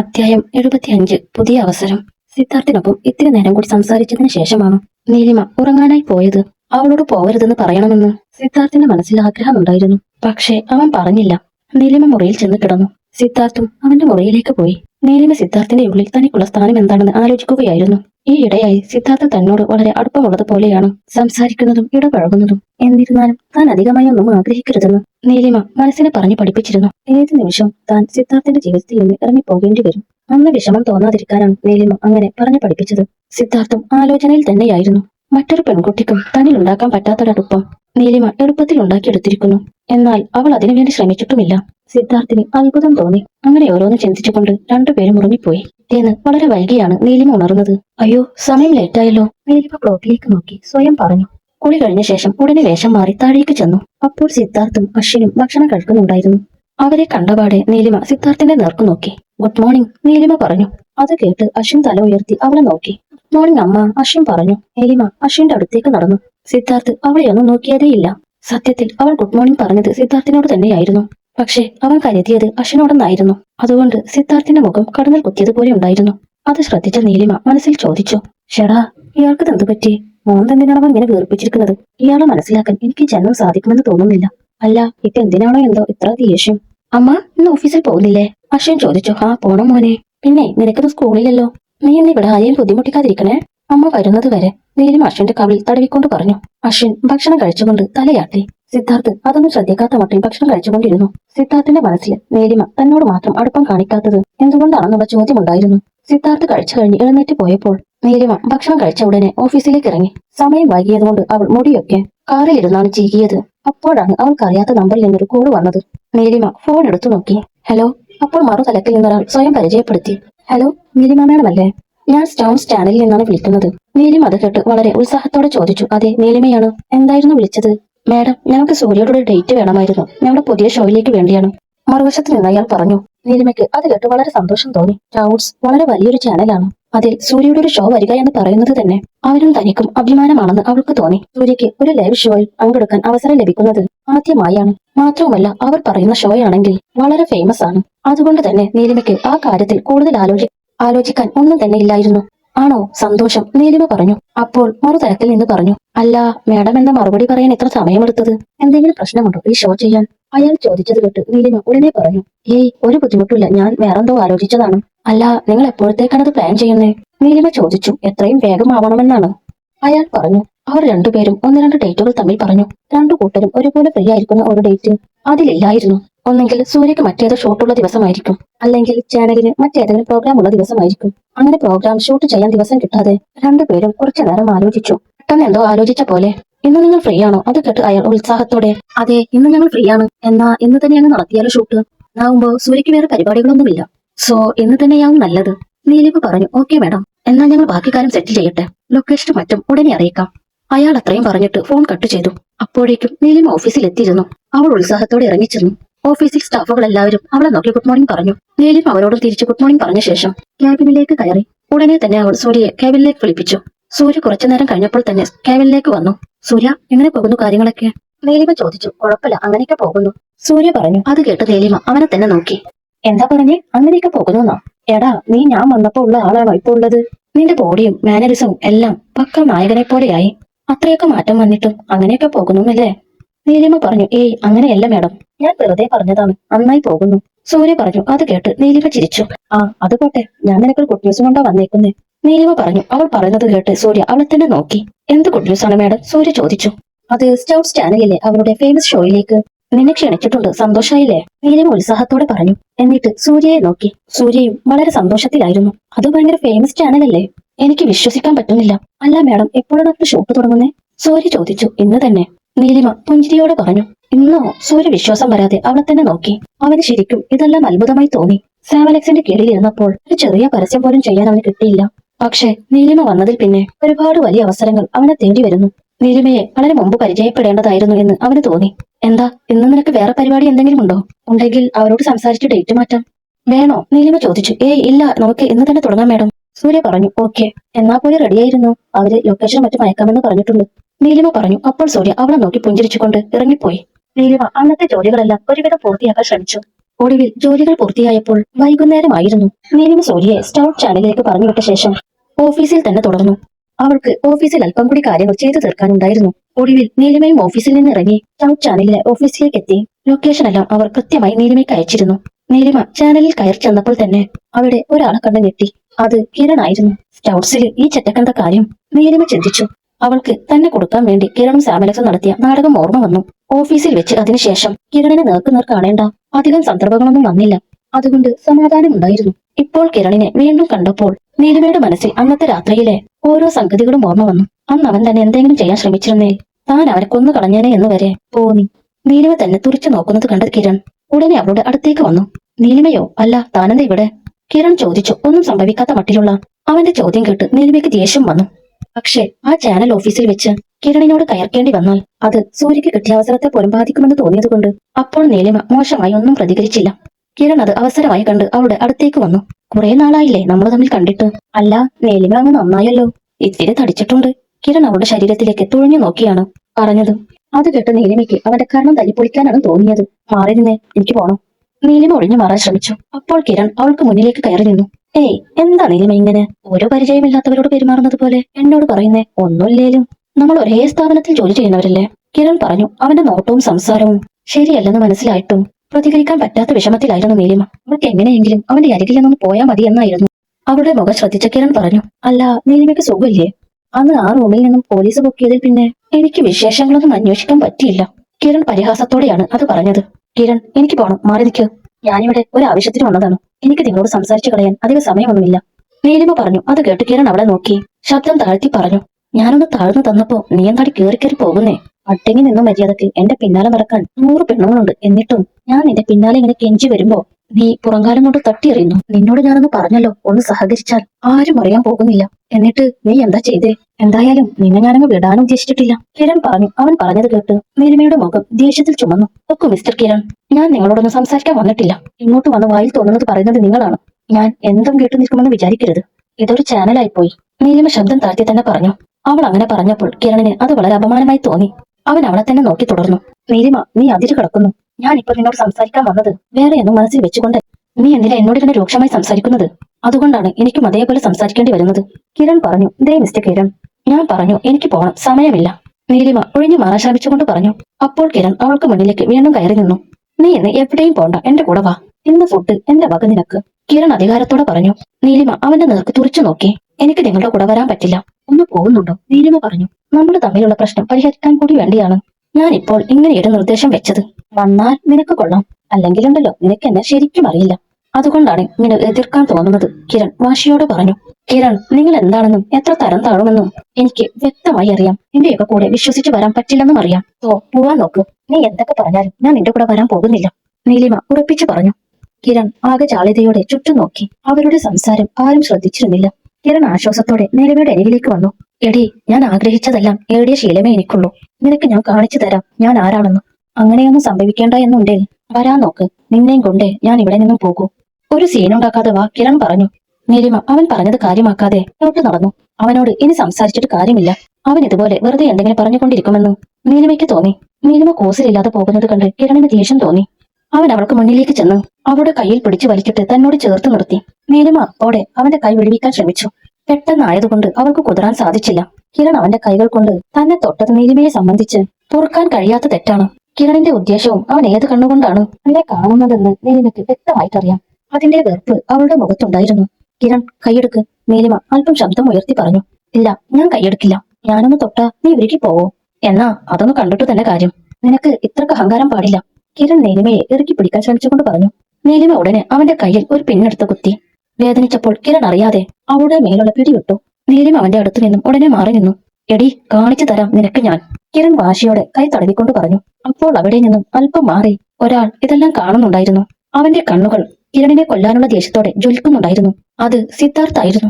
അധ്യായം എഴുപത്തിയഞ്ച്. പുതിയ അവസരം. സിദ്ധാർത്ഥിനൊപ്പം ഇത്തിരി നേരം കൂടി സംസാരിച്ചതിന് ശേഷമാണ് നീലിമ ഉറങ്ങാനായി പോയത്. അവളോട് പോകരുതെന്ന് പറയണമെന്ന് സിദ്ധാർത്ഥിന്റെ മനസ്സിൽ ആഗ്രഹമുണ്ടായിരുന്നു. പക്ഷേ അവൻ പറഞ്ഞില്ല. നീലിമ മുറിയിൽ ചെന്ന് കിടന്നു. സിദ്ധാർത്ഥും അവന്റെ മുറിയിലേക്ക് പോയി. നീലിമ സിദ്ധാർത്ഥിന്റെ ഉള്ളിൽ തനിക്കുള്ള സ്ഥാനം എന്താണെന്ന് ആലോചിക്കുകയായിരുന്നു. ഈ ഇടയായി സിദ്ധാർത്ഥ തന്നോട് വളരെ അടുപ്പമുള്ളത് പോലെയാണ് സംസാരിക്കുന്നതും ഇടപഴകുന്നതും. എന്നിരുന്നാലും താൻ അധികമായി ഒന്നും ആഗ്രഹിക്കരുതെന്ന് നീലിമ മനസ്സിനെ പറഞ്ഞു പഠിപ്പിച്ചിരുന്നു. ഏത് നിമിഷം താൻ സിദ്ധാർത്ഥിന്റെ ജീവിതത്തിൽ നിന്ന് ഇറങ്ങിപ്പോകേണ്ടി വരും? അന്ന് വിഷമം തോന്നാതിരിക്കാനാണ് നീലിമ അങ്ങനെ പറഞ്ഞു പഠിപ്പിച്ചത്. സിദ്ധാർത്ഥം ആലോചനയിൽ തന്നെയായിരുന്നു. മറ്റൊരു പെൺകുട്ടിക്കും തന്നിലുണ്ടാക്കാൻ പറ്റാത്തൊരടുപ്പം. നീലിമ എളുപ്പത്തിൽ ഉണ്ടാക്കിയെടുത്തിരിക്കുന്നു. എന്നാൽ അവൾ അതിനുവേണ്ടി ശ്രമിച്ചിട്ടുമില്ല. സിദ്ധാർത്ഥിന് അത്ഭുതം തോന്നി. അങ്ങനെ ഓരോന്ന് ചിന്തിച്ചുകൊണ്ട് രണ്ടുപേരും ഉറങ്ങിപ്പോയി പിറ്റേന്ന് വളരെ വൈകിയാണ് നീലിമ ഉണർന്നത്. അയ്യോ സമയം ലേറ്റായല്ലോ. നീലിമ ക്ലോക്കിലേക്ക് നോക്കി സ്വയം പറഞ്ഞു. കുളി കഴിഞ്ഞ ശേഷം ഉടനെ വേഷം മാറി താഴേക്ക് ചെന്നു. അപ്പോൾ സിദ്ധാർത്ഥും അശ്വിനും ഭക്ഷണം കഴിക്കുന്നുണ്ടായിരുന്നു. അവരെ കണ്ടപാടെ നീലിമ സിദ്ധാർത്ഥിന്റെ നേർക്കു നോക്കി. ഗുഡ് മോർണിംഗ് നീലിമ പറഞ്ഞു. അത് കേട്ട് അശ്വിൻ തല ഉയർത്തി അവളെ നോക്കി. മോർണിംഗ് അമ്മ അശ്വിൻ പറഞ്ഞു. നീലിമ അശ്വിന്റെ അടുത്തേക്ക് നടന്നു. സിദ്ധാർത്ഥ് അവളെ ഒന്നും നോക്കിയതേയില്ല സത്യത്തിൽ അവൾ ഗുഡ് മോർണിംഗ് പറഞ്ഞത് സിദ്ധാർത്ഥിനോട് തന്നെയായിരുന്നു. പക്ഷേ അവൻ കരുതിയത് അശ്വനോടെന്നായിരുന്നു. അതുകൊണ്ട് സിദ്ധാർത്ഥിന്റെ മുഖം കടന്നൽ കുത്തിയതുപോലെ ഉണ്ടായിരുന്നു. അത് ശ്രദ്ധിച്ച നീലിമ മനസ്സിൽ ചോദിച്ചു ഷെടാ ഇയാൾക്ക് എന്തു പറ്റി? മോൻ എന്തിനാണോ ഇങ്ങനെ വീർപ്പിച്ചിരിക്കുന്നത്? ഇയാളെ മനസ്സിലാക്കാൻ എനിക്ക് ജന്മം സാധിക്കുമെന്ന് തോന്നുന്നില്ല. അല്ല ഇപ്പൊ എന്തിനാണോ എന്തോ ഇത്ര ദേഷ്യം? അമ്മ ഇന്ന് ഓഫീസിൽ പോകുന്നില്ലേ? അശ്വൻ ചോദിച്ചു ആ പോണം മോനെ. പിന്നെ നിനക്കത് സ്കൂളിലല്ലോ. നീ ഇന്ന് ഇവിടെ ആരെയും ബുദ്ധിമുട്ടിക്കാതിരിക്കണേ? അമ്മ വരുന്നത് വരെ നീലിമ അശ്വിന്റെ കവിൽ തടവിക്കൊണ്ട് പറഞ്ഞു. അശ്വിൻ ഭക്ഷണം കഴിച്ചുകൊണ്ട് തലയാട്ടി. സിദ്ധാർത്ഥ് അതൊന്നും ശ്രദ്ധിക്കാത്ത മട്ടിൽ ഭക്ഷണം കഴിച്ചുകൊണ്ടിരുന്നു. സിദ്ധാർത്ഥിന്റെ മനസ്സിൽ നീലിമ തന്നോട് മാത്രം അടുപ്പം കാണിക്കാത്തത് എന്തുകൊണ്ടാണെന്നുള്ള ചോദ്യമുണ്ടായിരുന്നു. സിദ്ധാർത്ഥ് കഴിച്ചു കഴിഞ്ഞ് എഴുന്നേറ്റ് പോയപ്പോൾ നീലിമ ഭക്ഷണം കഴിച്ച ഉടനെ ഓഫീസിലേക്ക് ഇറങ്ങി. സമയം വൈകിയതുകൊണ്ട് അവൾ മുടിയൊക്കെ കാറിലിരുന്നാണ് ചീകിയത്. അപ്പോഴാണ് അവൾക്കറിയാത്ത നമ്പറിൽ നിന്നൊരു കോൾ വന്നത്. നീലിമ ഫോൺ എടുത്തു നോക്കി. ഹലോ അപ്പോൾ മറുതലത്തിൽ നിന്നൊരാൾ സ്വയം പരിചയപ്പെടുത്തി. ഹലോ നീലിമ മാഡമല്ലേ ഞാൻ സ്റ്റോൺ സ്റ്റാനിൽ നിന്നാണ് വിളിക്കുന്നത്. നീലിം അത് കേട്ട് വളരെ ഉത്സാഹത്തോടെ ചോദിച്ചു അതെ നീലിമയാണ്. എന്തായിരുന്നു വിളിച്ചത്? മാഡം ഞങ്ങൾക്ക് സൂര്യയുടെ ഒരു ഡേറ്റ് വേണമായിരുന്നു. ഞങ്ങളുടെ പുതിയ ഷോയിലേക്ക് വേണ്ടിയാണ്. മറുവശത്ത് നിന്ന് അയാൾ പറഞ്ഞു നീലിമയ്ക്ക് അത് കേട്ട് വളരെ സന്തോഷം തോന്നി. ടൗൺസ് വളരെ വലിയൊരു ചാനലാണ് അതിൽ സൂര്യയുടെ ഒരു ഷോ വരിക എന്ന് പറയുന്നത് തന്നെ അവരും തനിക്കും അഭിമാനമാണെന്ന് അവൾക്ക് തോന്നി. സൂര്യയ്ക്ക് ഒരു ലൈവ് ഷോയിൽ പങ്കെടുക്കാൻ അവസരം ലഭിക്കുന്നത് ആദ്യമായാണ് മാത്രവുമല്ല അവർ പറയുന്ന ഷോയാണെങ്കിൽ വളരെ ഫേമസ് ആണ്. അതുകൊണ്ട് തന്നെ നീലിമയ്ക്ക് ആ കാര്യത്തിൽ കൂടുതൽ ആലോചി ആലോചിക്കാൻ ഒന്നും തന്നെ ഇല്ലായിരുന്നു. ആണോ? സന്തോഷം നീലിമ പറഞ്ഞു. അപ്പോൾ മറുതരത്തിൽ നിന്ന് പറഞ്ഞു അല്ല മാഡം എന്ന മറുപടി പറയാൻ എത്ര സമയമെടുത്തത്? എന്തെങ്കിലും പ്രശ്നമുണ്ടോ? ഈ ഷോ ചെയ്യാൻ? അയാൾ ചോദിച്ചത് കേട്ട് നീലിമ ഉടനെ പറഞ്ഞു ഏയ് ഒരു ബുദ്ധിമുട്ടില്ല ഞാൻ വേറെന്തോ ആലോചിച്ചതാണ്. അല്ല നിങ്ങൾ എപ്പോഴത്തേക്കാണത് പ്ലാൻ ചെയ്യുന്നേ? നീലിമ ചോദിച്ചു എത്രയും വേഗമാവണമെന്നാണ്. അയാൾ പറഞ്ഞു അവർ രണ്ടുപേരും ഒന്ന് രണ്ട് ഡേറ്റുകൾ തമ്മിൽ പറഞ്ഞു. രണ്ടു കൂട്ടരും ഒരുപോലെ ഫ്രീ ആയിരിക്കുന്ന ഒരു ഡേറ്റ് അതിലില്ലായിരുന്നു. ഒന്നെങ്കിൽ സൂര്യക്ക് മറ്റേതോ ഷൂട്ടുള്ള ദിവസമായിരിക്കും. അല്ലെങ്കിൽ ചാനലിന് മറ്റേതെങ്കിലും പ്രോഗ്രാം ഉള്ള ദിവസമായിരിക്കും. അങ്ങനെ പ്രോഗ്രാം ഷൂട്ട് ചെയ്യാൻ ദിവസം കിട്ടാതെ രണ്ടുപേരും കുറച്ചു നേരം ആലോചിച്ചു. പെട്ടെന്ന് എന്തോ ആലോചിച്ച പോലെ ഇന്ന് നിങ്ങൾ ഫ്രീ ആണോ? അത് കേട്ട് അയാൾ ഉത്സാഹത്തോടെ അതെ ഇന്ന് ഞങ്ങൾ ഫ്രീ ആണ്. എന്നാ ഇന്ന് തന്നെ അങ്ങ് നടത്തിയാലോ ഷൂട്ട് ആവുമ്പോ സൂര്യക്ക് വേറെ പരിപാടികളൊന്നുമില്ല. സോ ഇന്ന് തന്നെയാവും നല്ലത്. നീലിപ്പ് പറഞ്ഞു ഓക്കെ മാഡം എന്നാൽ ഞങ്ങൾ ബാക്കി കാര്യം സെറ്റിൽ ചെയ്യട്ടെ. ലൊക്കേഷനും മറ്റും ഉടനെ അറിയിക്കാം. അയാൾ അത്രയും പറഞ്ഞിട്ട് ഫോൺ കട്ട് ചെയ്തു. അപ്പോഴേക്കും നീലിമ ഓഫീസിൽ എത്തിയിരുന്നു. അവൾ ഉത്സാഹത്തോടെ ഇറങ്ങിച്ചെന്നു. ഓഫീസിൽ സ്റ്റാഫുകൾ എല്ലാവരും അവളെ നോക്കി ഗുഡ് മോർണിംഗ് പറഞ്ഞു. നീലിമ അവരോട് തിരിച്ചു ഗുഡ് മോർണിംഗ് പറഞ്ഞ ശേഷം ക്യാബിനിലേക്ക് കയറി. ഉടനെ തന്നെ അവൾ സൂര്യയെ ക്യാബിനിലേക്ക് വിളിപ്പിച്ചു. സൂര്യ കുറച്ചു നേരം കഴിഞ്ഞപ്പോൾ തന്നെ ക്യാബിനിലേക്ക് വന്നു. സൂര്യ എങ്ങനെ പോകുന്നു കാര്യങ്ങളൊക്കെ? നീലിമ ചോദിച്ചു. കുഴപ്പമില്ല അങ്ങനെയൊക്കെ പോകുന്നു. സൂര്യ പറഞ്ഞു. അത് കേട്ട് നീലിമ അവനെ തന്നെ നോക്കി. എന്താ പറഞ്ഞേ? അങ്ങനെയൊക്കെ പോകുന്നു എടാ നീ ഞാൻ വന്നപ്പോ ഉള്ള ആളാണോ ഇപ്പൊ ഉള്ളത്? നിന്റെ ബോഡിയും മാനറിസവും എല്ലാം പക്ക നായകനെ പോലെയായി. അത്രയൊക്കെ മാറ്റം വന്നിട്ടും അങ്ങനെയൊക്കെ പോകുന്നല്ലേ നീലിമ പറഞ്ഞു ഏയ് അങ്ങനെയല്ല മാഡം. ഞാൻ വെറുതെ പറഞ്ഞതാണ്. നന്നായി പോകുന്നു. സൂര്യ പറഞ്ഞു അത് കേട്ട് നീലിമ ചിരിച്ചു. ആ അത് പോട്ടെ. ഞാൻ നിനക്ക് ഗുഡ് ന്യൂസ് കൊണ്ടാ വന്നേക്കുന്നേ. നീലിമ പറഞ്ഞു അവൾ പറയുന്നത് കേട്ട് സൂര്യ അവളെ തന്നെ നോക്കി. എന്ത് ഗുഡ് ന്യൂസ് ആണ് മാഡം? സൂര്യ ചോദിച്ചു. അത് സ്റ്റൗട്ട്സ് ചാനലിലെ അവരുടെ ഫേമസ് ഷോയിലേക്ക് നിന്നെ ക്ഷണിച്ചിട്ടുണ്ട്. സന്തോഷമായില്ലേ നീലിമ ഉത്സാഹത്തോടെ പറഞ്ഞു. എന്നിട്ട് സൂര്യയെ നോക്കി. സൂര്യയും വളരെ സന്തോഷത്തിലായിരുന്നു. അത് ഭയങ്കര ഫേമസ് ചാനലല്ലേ എനിക്ക് വിശ്വസിക്കാൻ പറ്റുന്നില്ല. അല്ല മാഡം എപ്പോഴാണ് ഷോപ്പ് തുടങ്ങുന്നേ? സൂര്യ ചോദിച്ചു. ഇന്ന് തന്നെ. നീലിമ പുഞ്ചിരിയോട് പറഞ്ഞു ഇന്നോ സൂര്യ വിശ്വാസം വരാതെ അവളെ തന്നെ നോക്കി. അവന് ശരിക്കും ഇതെല്ലാം അത്ഭുതമായി തോന്നി. സാമലക്സിന്റെ കീഴിൽ ഇരുന്നപ്പോൾ ഒരു ചെറിയ പരസ്യം പോലും ചെയ്യാൻ അവന് കിട്ടിയില്ല. പക്ഷേ നീലിമ വന്നതിൽ പിന്നെ ഒരുപാട് വലിയ അവസരങ്ങൾ അവനെ തേടി വരുന്നു. നീലിമയെ വളരെ മുമ്പ് പരിചയപ്പെടേണ്ടതായിരുന്നു എന്ന് അവന് തോന്നി. എന്താ ഇന്ന് നിനക്ക് വേറെ പരിപാടി എന്തെങ്കിലും ഉണ്ടോ? ഉണ്ടെങ്കിൽ അവരോട് സംസാരിച്ച് ഡേറ്റ് മാറ്റാം വേണോ? നീലിമ ചോദിച്ചു. ഏയ് ഇല്ല നമുക്ക് ഇന്ന് തന്നെ തുടങ്ങാം മാഡം. സൂര്യ പറഞ്ഞു ഓക്കെ എന്നാ പോയി റെഡിയായിരുന്നു അവർ ലൊക്കേഷൻ മറ്റും അയക്കാമെന്ന് പറഞ്ഞിട്ടുണ്ട്. നീലിമ പറഞ്ഞു അപ്പോൾ സൂര്യ അവളെ നോക്കി പുഞ്ചിരിച്ചുകൊണ്ട് ഇറങ്ങിപ്പോയി. നീലിമ അന്നത്തെ ജോലികളെല്ലാം ഒരുവിധം പൂർത്തിയാക്കാൻ ശ്രമിച്ചു. ഒടുവിൽ ജോലികൾ പൂർത്തിയായപ്പോൾ വൈകുന്നേരമായിരുന്നു. നീലിമ സൂര്യയെ സ്റ്റൗട്ട് ചാനലിലേക്ക് പറഞ്ഞു പറഞ്ഞുവിട്ട ശേഷം ഓഫീസിൽ തന്നെ തുടർന്നു. അവൾക്ക് ഓഫീസിൽ അല്പം കൂടി കാര്യങ്ങൾ ചെയ്തു തീർക്കാനുണ്ടായിരുന്നു. ഒടുവിൽ നീലിമയും ഓഫീസിൽ നിന്ന് ഇറങ്ങി സ്റ്റൗട്ട് ചാനലിലെ ഓഫീസിലേക്ക് എത്തി. ലൊക്കേഷൻ എല്ലാം അവർ കൃത്യമായി നീലിമയ്ക്ക് അയച്ചിരുന്നു. നീലിമ ചാനലിൽ കയറി ചെന്നപ്പോൾ തന്നെ അവിടെ ഒരാളെ കണ്ടു ഞെട്ടി. അത് കിരൺ ആയിരുന്നു സ്കൗട്ട്സിൽ ഈ ചെറ്റക്കന്ത കാര്യം നീലിമ ചിന്തിച്ചു. അവൾക്ക് തന്നെ കൊടുക്കാൻ വേണ്ടി കിരണും സാമലക്സും നടത്തിയ നാടകം ഓർമ്മ വന്നു. ഓഫീസിൽ വെച്ച് അതിനുശേഷം കിരണിനെ നേർക്കുനേർ കാണേണ്ട അധികം സന്ദർഭങ്ങളൊന്നും വന്നില്ല. അതുകൊണ്ട് സമാധാനമുണ്ടായിരുന്നു. ഇപ്പോൾ കിരണിനെ വീണ്ടും കണ്ടപ്പോൾ നീലിമയുടെ മനസ്സിൽ അന്നത്തെ രാത്രിയിലെ ഓരോ സംഗതികളും ഓർമ്മ വന്നു. അന്ന് അവൻ തന്നെ എന്തെങ്കിലും ചെയ്യാൻ ശ്രമിച്ചിരുന്നേ താൻ അവരെ കൊന്നു കളഞ്ഞേനെ എന്ന് വരെ തോന്നി. നീലിമ തന്നെ തുറിച്ചു നോക്കുന്നത് കണ്ട കിരൺ ഉടനെ അവളുടെ അടുത്തേക്ക് വന്നു. നീലിമയോ? അല്ല താനെന്താ ഇവിടെ? കിരൺ ചോദിച്ചു ഒന്നും സംഭവിക്കാത്ത മട്ടിലുള്ള? അവന്റെ ചോദ്യം കേട്ട് നീലിമയ്ക്ക് ദേഷ്യം വന്നു. പക്ഷേ ആ ചാനൽ ഓഫീസിൽ വെച്ച് കിരണിനോട് കയർക്കേണ്ടി വന്നാൽ അത് സൂര്യക്ക് കിട്ടിയ അവസരത്തെ പോലും ബാധിക്കുമെന്ന് തോന്നിയതുകൊണ്ട് അപ്പോൾ നീലിമ മോശമായി ഒന്നും പ്രതികരിച്ചില്ല. കിരൺ അത് അവസരമായി കണ്ട് അവളുടെ അടുത്തേക്ക് വന്നു. കുറെ നാളായില്ലേ നമ്മൾ തമ്മിൽ കണ്ടിട്ട്? അല്ല നീലിമ അങ്ങ് നന്നായല്ലോ. ഇത്തിരി തടിച്ചിട്ടുണ്ട്. കിരൺ അവളുടെ ശരീരത്തിലേക്ക് തുഴഞ്ഞു നോക്കിയാണ് പറഞ്ഞത് അത് കേട്ട് നീലിമയ്ക്ക് അവന്റെ കരണം തല്ലിപ്പൊളിക്കാനാണ് തോന്നിയത്. മാറി എനിക്ക് പോണം. നീലിമ ഒഴിഞ്ഞു മാറാൻ ശ്രമിച്ചു. അപ്പോൾ കിരൺ അവൾക്ക് മുന്നിലേക്ക് കയറി നിന്നു. ഏയ് എന്താ നീലിമ ഇങ്ങനെ? ഓരോ പരിചയമില്ലാത്തവരോട് പെരുമാറുന്നത് പോലെ എന്നോട് പറയുന്നേ ഒന്നുമില്ലേലും. നമ്മൾ ഒരേ സ്ഥാപനത്തിൽ ജോലി ചെയ്യുന്നവരല്ലേ? കിരൺ പറഞ്ഞു അവന്റെ നോട്ടവും സംസാരവും ശരിയല്ലെന്ന് മനസ്സിലായിട്ടും പ്രതികരിക്കാൻ പറ്റാത്ത വിഷമത്തിലായിരുന്നു നീലിമ. അവൾക്ക് എങ്ങനെയെങ്കിലും അവന്റെ അരികിൽ നിന്നും പോയാൽ മതി എന്നായിരുന്നു. അവളുടെ മുഖം ശ്രദ്ധിച്ച കിരൺ പറഞ്ഞു അല്ല നീലിമയ്ക്ക് സുഖമില്ലേ? അന്ന് ആ റൂമിൽ നിന്നും പോലീസ് പൊക്കിയതിൽ പിന്നെ എനിക്ക് വിശേഷങ്ങളൊന്നും അന്വേഷിക്കാൻ പറ്റിയില്ല. കിരൺ പരിഹാസത്തോടെയാണ് അത് പറഞ്ഞത്. കിരൺ എനിക്ക് പോണം. മാറി നിൽക്ക്. ഞാനിവിടെ ഒരു ആവശ്യത്തിന് വന്നതാണ്. എനിക്ക് നിങ്ങളോട് സംസാരിച്ചു കളയാൻ അധിക സമയമൊന്നുമില്ല. നീലിമ പറഞ്ഞു. അത് കേട്ട് കിരൺ അവളെ നോക്കി. ശബ്ദം താഴ്ത്തി പറഞ്ഞു. ഞാനൊന്ന് താഴ്ന്നു തന്നപ്പോ നീ എന്താടി കയറി കയറി പോകുന്നേ? പട്ടിണി നിന്നും മര്യാദയ്ക്ക് എന്റെ പിന്നാലെ നടക്കാൻ നൂറ് പെണ്ണുങ്ങളുണ്ട്. എന്നിട്ടും ഞാൻ നിന്റെ പിന്നാലെ ഇങ്ങനെ കെഞ്ചി വരുമ്പോ നീ പുറങ്കാലം കൊണ്ട് തട്ടിയെറിയുന്നു. നിന്നോട് ഞാനൊന്ന് പറഞ്ഞല്ലോ ഒന്ന് സഹകരിച്ചാൽ ആരും അറിയാൻ പോകുന്നില്ല. എന്നിട്ട് നീ എന്താ ചെയ്തേ? എന്തായാലും നിന്നെ ഞാനങ്ങ് വിടാനും ഉദ്ദേശിച്ചിട്ടില്ല. കിരൺ പറഞ്ഞു അവൻ പറഞ്ഞത് കേട്ട് നീലിമയുടെ മുഖം ദേഷ്യത്തിൽ ചുമന്നു. ഒക്കെ മിസ്റ്റർ കിരൺ. ഞാൻ നിങ്ങളോടൊന്നും സംസാരിക്കാൻ വന്നിട്ടില്ല. ഇങ്ങോട്ട് വന്ന് വായിൽ തോന്നുന്നത് പറയുന്നത് നിങ്ങളാണ്. ഞാൻ എന്തും കേട്ടു നിൽക്കുമെന്ന് വിചാരിക്കരുത്. ഇതൊരു ചാനലായി പോയി നീലിമ ശബ്ദം താഴ്ത്തി തന്നെ പറഞ്ഞു. അവൾ അങ്ങനെ പറഞ്ഞപ്പോൾ കിരണിന് അത് വളരെ അപമാനമായി തോന്നി. അവൻ അവളെ തന്നെ നോക്കി തുടർന്നു. നീലിമ നീ അതിര് കിടക്കുന്നു. ഞാൻ ഇപ്പൊ നിന്നോട് സംസാരിക്കാൻ വന്നത് വേറെ ഒന്നും മനസ്സിൽ വെച്ചുകൊണ്ട് നീ എന്തിനാ എന്നോട് ഇങ്ങനെ രൂക്ഷമായി സംസാരിക്കുന്നത്. അതുകൊണ്ടാണ് എനിക്കും അതേപോലെ സംസാരിക്കേണ്ടി വരുന്നത്. കിരൺ പറഞ്ഞു ദേ മിസ്റ്റർ കിരൺ ഞാൻ പറഞ്ഞു എനിക്ക് പോകണം സമയമില്ല. നീലിമ ഒഴിഞ്ഞു മാറാൻ ശ്രമിച്ചുകൊണ്ട് പറഞ്ഞു അപ്പോൾ കിരൺ അവൾക്ക് മുന്നിലേക്ക് വീണ്ടും കയറി നിന്നു. നീ ഇന്ന് എവിടെയും പോണ്ട എന്റെ കൂടെ വാ. ഇന്ന് ഫുഡ് എന്റെ വക നിനക്ക്. കിരൺ അധികാരത്തോടെ പറഞ്ഞു നീലിമ അവന്റെ നേർക്ക് തുറച്ചു നോക്കി. എനിക്ക് നിങ്ങളുടെ കൂടെ വരാൻ പറ്റില്ല. ഒന്ന് പോകുന്നുണ്ടോ? നീലിമ പറഞ്ഞു നമ്മുടെ തമ്മിലുള്ള പ്രശ്നം പരിഹരിക്കാൻ കൂടി വേണ്ടിയാണ്. ഞാൻ ഇപ്പോൾ ഇങ്ങനെയൊരു നിർദ്ദേശം വെച്ചത്. വന്നാൽ നിനക്ക് കൊള്ളാം. അല്ലെങ്കിലുണ്ടല്ലോ നിനക്ക് എന്നെ ശരിക്കും അറിയില്ല. അതുകൊണ്ടാണ് ഇങ്ങനെ എതിർക്കാൻ തോന്നുന്നത്. കിരൺ വാശിയോട് പറഞ്ഞു കിരൺ നിങ്ങൾ എന്താണെന്നും എത്ര തരം താഴുമെന്നും എനിക്ക് വ്യക്തമായി അറിയാം. നിന്റെയൊക്കെ കൂടെ വിശ്വസിച്ചു വരാൻ പറ്റില്ലെന്നും അറിയാം. തോ പോവാൻ നോക്കൂ. നീ എന്തൊക്കെ പറഞ്ഞാലും ഞാൻ നിന്റെ കൂടെ വരാൻ പോകുന്നില്ല. നീലിമ ഉറപ്പിച്ചു പറഞ്ഞു കിരൺ ആകെ ജാളിതയോടെ ചുറ്റും നോക്കി. അവരുടെ സംസാരം ആരും ശ്രദ്ധിച്ചിരുന്നില്ല. കിരൺ ആശ്വാസത്തോടെ നീലിമയുടെ അരികിലേക്ക് വന്നു. എടി ഞാൻ ആഗ്രഹിച്ചതെല്ലാം ഏടിയ ശീലമേ എനിക്കുള്ളൂ. നിനക്ക് ഞാൻ കാണിച്ചു തരാം ഞാൻ ആരാണെന്ന്. അങ്ങനെയൊന്നും സംഭവിക്കേണ്ട എന്നുണ്ടേൽ വരാൻ നോക്ക്. നിന്നെയും കൊണ്ടേ ഞാൻ ഇവിടെ നിന്നും പോകൂ. ഒരു സീനുണ്ടാക്കാതെ വാ കിരൺ പറഞ്ഞു. നീലിമ അവൻ പറഞ്ഞത് കാര്യമാക്കാതെ നോട്ട് നടന്നു. അവനോട് ഇനി സംസാരിച്ചിട്ട് കാര്യമില്ല. അവൻ ഇതുപോലെ വെറുതെ എന്തെങ്കിലും പറഞ്ഞുകൊണ്ടിരിക്കുമെന്ന് നീലിമയ്ക്ക് തോന്നി. നീലിമ കോസിലില്ലാതെ പോകുന്നത് കണ്ട് കിരണിന് ദേഷ്യം തോന്നി. അവൻ അവൾക്ക് മുന്നിലേക്ക് ചെന്ന് അവളുടെ കയ്യിൽ പിടിച്ചു വലിച്ചിട്ട് തന്നോട് ചേർത്ത് നിർത്തി. നീലിമ അപ്പോടെ അവന്റെ കൈ വിടുവിക്കാൻ ശ്രമിച്ചു. പെട്ടെന്നായതുകൊണ്ട് അവൾക്ക് കുതിരാൻ സാധിച്ചില്ല. കിരൺ അവന്റെ കൈകൾ കൊണ്ട് തന്നെ തൊട്ടത് നീലിമയെ സംബന്ധിച്ച് പൊറുക്കാൻ കഴിയാത്ത തെറ്റാണ്. കിരണിന്റെ ഉദ്ദേശവും അവൻ ഏത് കണ്ണുകൊണ്ടാണ് തന്നെ കാണുന്നതെന്ന് നീലിമയ്ക്ക് വ്യക്തമായിട്ടറിയാം. അതിന്റെ വെറുപ്പ് അവളുടെ മുഖത്തുണ്ടായിരുന്നു. കിരൺ കൈയെടുക്ക്. നീലിമ അല്പം ശബ്ദം ഉയർത്തി പറഞ്ഞു. ഇല്ല ഞാൻ കൈയെടുക്കില്ല. ഞാനൊന്ന് തൊട്ട നീ ഉരുക്കി പോവോ എന്നാ അതൊന്ന് കണ്ടിട്ട് തന്നെ കാര്യം. നിനക്ക് ഇത്രക്ക് അഹങ്കാരം പാടില്ല. കിരൺ നീലിമയെ ഇറുക്കി പിടിക്കാൻ ശ്രമിച്ചുകൊണ്ട് പറഞ്ഞു നീലിമ ഉടനെ അവന്റെ കയ്യിൽ ഒരു പിന്നെടുത്ത് കുത്തി. വേദനിച്ചപ്പോൾ കിരൺ അറിയാതെ അവളുടെ മേലുള്ള പിടിവിട്ടു. നീലിമ അവന്റെ അടുത്തു നിന്നും ഉടനെ മാറി നിന്നു. എടി കാണിച്ചു തരാം നിനക്ക് ഞാൻ. കിരൺ വാശിയോടെ കൈ തടവിക്കൊണ്ട് പറഞ്ഞു. അപ്പോൾ അവിടെ നിന്നും അല്പം മാറി ഒരാൾ ഇതെല്ലാം കാണുന്നുണ്ടായിരുന്നു. അവന്റെ കണ്ണുകൾ കിരണിനെ കൊല്ലാനുള്ള ദേഷ്യത്തോടെ ജ്വലിക്കുന്നുണ്ടായിരുന്നു. അത് സിദ്ധാർത്ഥ് ആയിരുന്നു